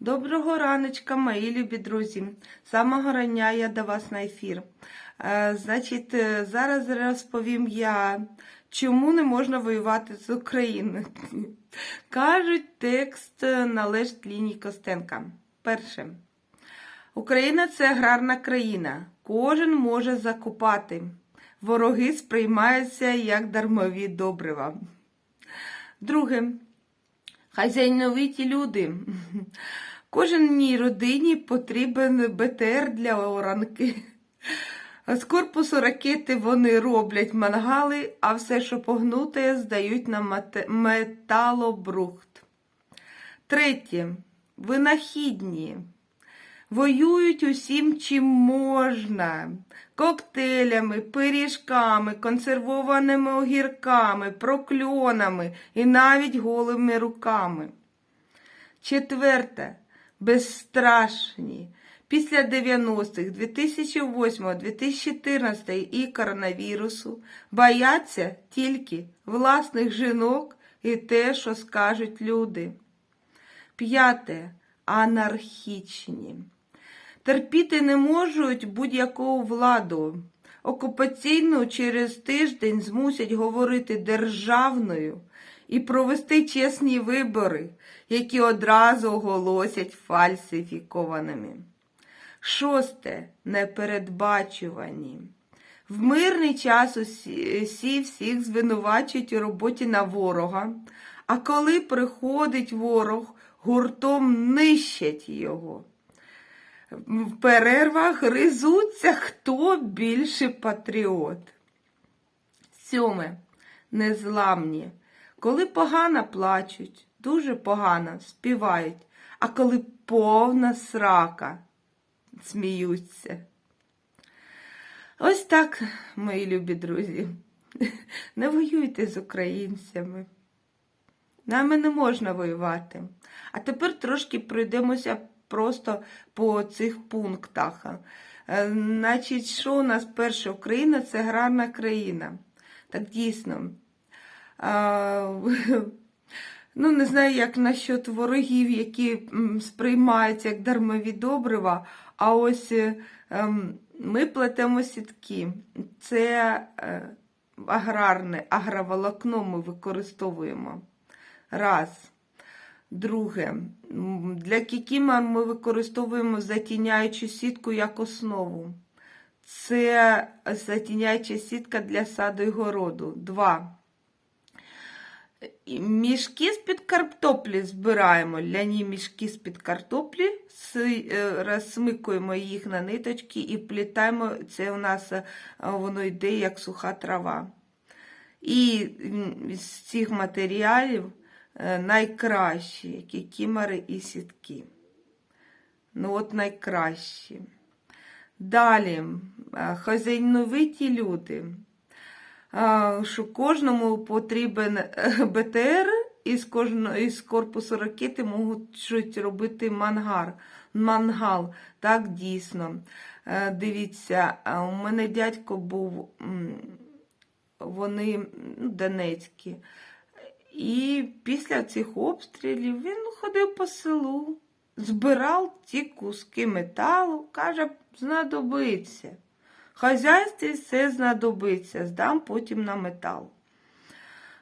Доброго раночка, мої любі друзі. Самого рання я до вас на ефір. Е, Значить, е, зараз розповім я, чому не можна воювати з Україною. Кажуть, текст належить Лінії Костенка. Перше. Україна це аграрна країна. Кожен може закупати. Вороги сприймаються як дармові добрива. Друге. Хазяйновиті люди. Кожній родині потрібен БТР для оранки. З корпусу ракети вони роблять мангали, а все, що погнуте, здають на металобрухт. Третє. Винахідні. Воюють усім, чим можна. Коктейлями, пиріжками, консервованими огірками, прокльонами і навіть голими руками. Четверте. Безстрашні. Після 90-х, 2008, 2014 і коронавірусу бояться тільки власних жінок і те, що скажуть люди. П'яте. Анархічні. Терпіти не можуть будь-яку владу. Окупаційну через тиждень змусять говорити державною і провести чесні вибори, які одразу оголосять фальсифікованими. Шосте непередбачувані. В мирний час усі всіх звинувачують у роботі на ворога, а коли приходить ворог, гуртом нищать його. В перервах гризуться, хто більше патріот. Сьоме. Незламні. Коли погано плачуть, дуже погано співають, а коли повна срака, сміються. Ось так, мої любі друзі. Не воюйте з українцями. Нами не можна воювати. А тепер трошки пройдемося просто по цих пунктах. Е, Значить, що у нас перше? Україна це аграрна країна. Так дійсно. А, ну, не знаю, як насчет ворогів, які сприймаються як дармові добрива, а ось е, ем, ми плетемо сітки. Це е, аграрне, агроволокно ми використовуємо. Раз. Друге, для кікіма ми використовуємо затіняючу сітку як основу. Це затіняюча сітка для саду і городу. Два. Мішки з-під картоплі збираємо, ляні мішки з-під картоплі, е, розсмикуємо їх на ниточки і плітаємо. Це у нас е, воно йде як суха трава. І з цих матеріалів найкращі кікімори і сітки. Ну, от найкращі. Далі, е, хазяйновиті люди. Що кожному потрібен е, БТР, і з кожного із корпусу ракети можуть робити мангар, мангал. Так, дійсно. Е, Дивіться, у мене дядько був, вони ну, донецькі. І після цих обстрілів він ходив по селу, збирав ті куски металу, каже, знадобиться. Хазяйстві все знадобиться, здам потім на метал.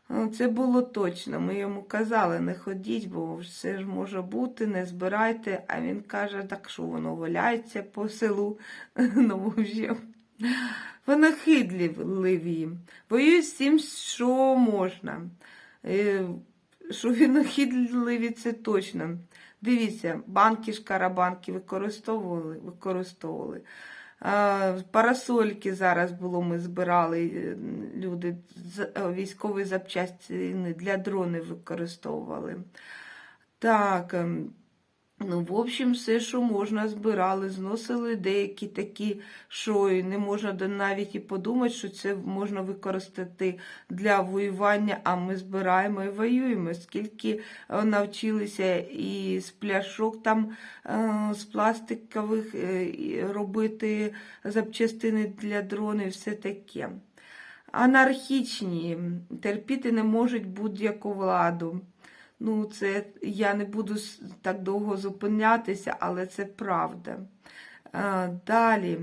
Ну, Це було точно. Ми йому казали, не ходіть, бо все ж може бути, не збирайте. А він каже, так що воно валяється по селу. Ну, в общем, винахідливі. Воюють з тим, що можна. Е, Що винахідливі, це точно. Дивіться, банки, шкарабанки використовували, використовували. Парасольки зараз було, ми збирали е, люди, е, військові запчастини для дрони використовували. Так, ем, ну, в общем, все, що можна, збирали, зносили деякі такі, що не можна навіть і подумати, що це можна використати для воювання, а ми збираємо і воюємо. Скільки е, навчилися і з пляшок там е, з пластикових е, робити запчастини для дронів, все таке. Анархічні, терпіти не можуть будь-яку владу. Ну, це я не буду так довго зупинятися, але це правда. Е, Далі,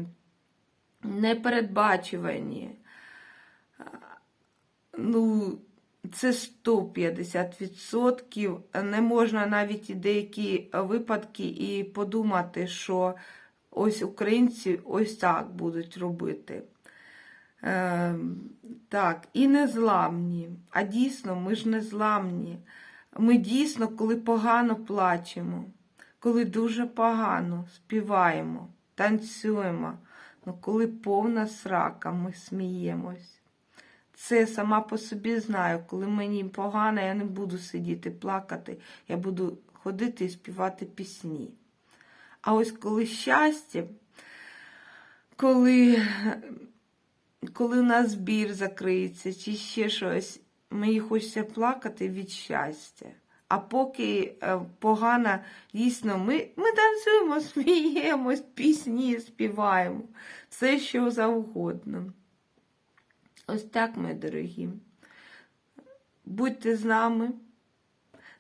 непередбачувані. Е, Ну, це 150%. Не можна навіть і деякі випадки і подумати, що ось українці ось так будуть робити. Е, так, і незламні. А дійсно, ми ж незламні. Ми дійсно, коли погано плачемо, коли дуже погано співаємо, танцюємо, ну коли повна срака, ми сміємось. Це сама по собі знаю, коли мені погано, я не буду сидіти плакати, я буду ходити і співати пісні. А ось коли щастя, коли, коли у нас збір закриється, чи ще щось, мені хочеться плакати від щастя. А поки е, погано, дійсно, ми, ми танцюємо, сміємось, пісні співаємо, все що завгодно. Ось так, мої дорогі. Будьте з нами.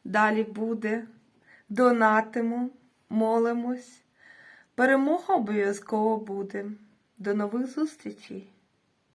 Далі буде. Донатимо, молимось. Перемога обов'язково буде. До нових зустрічей!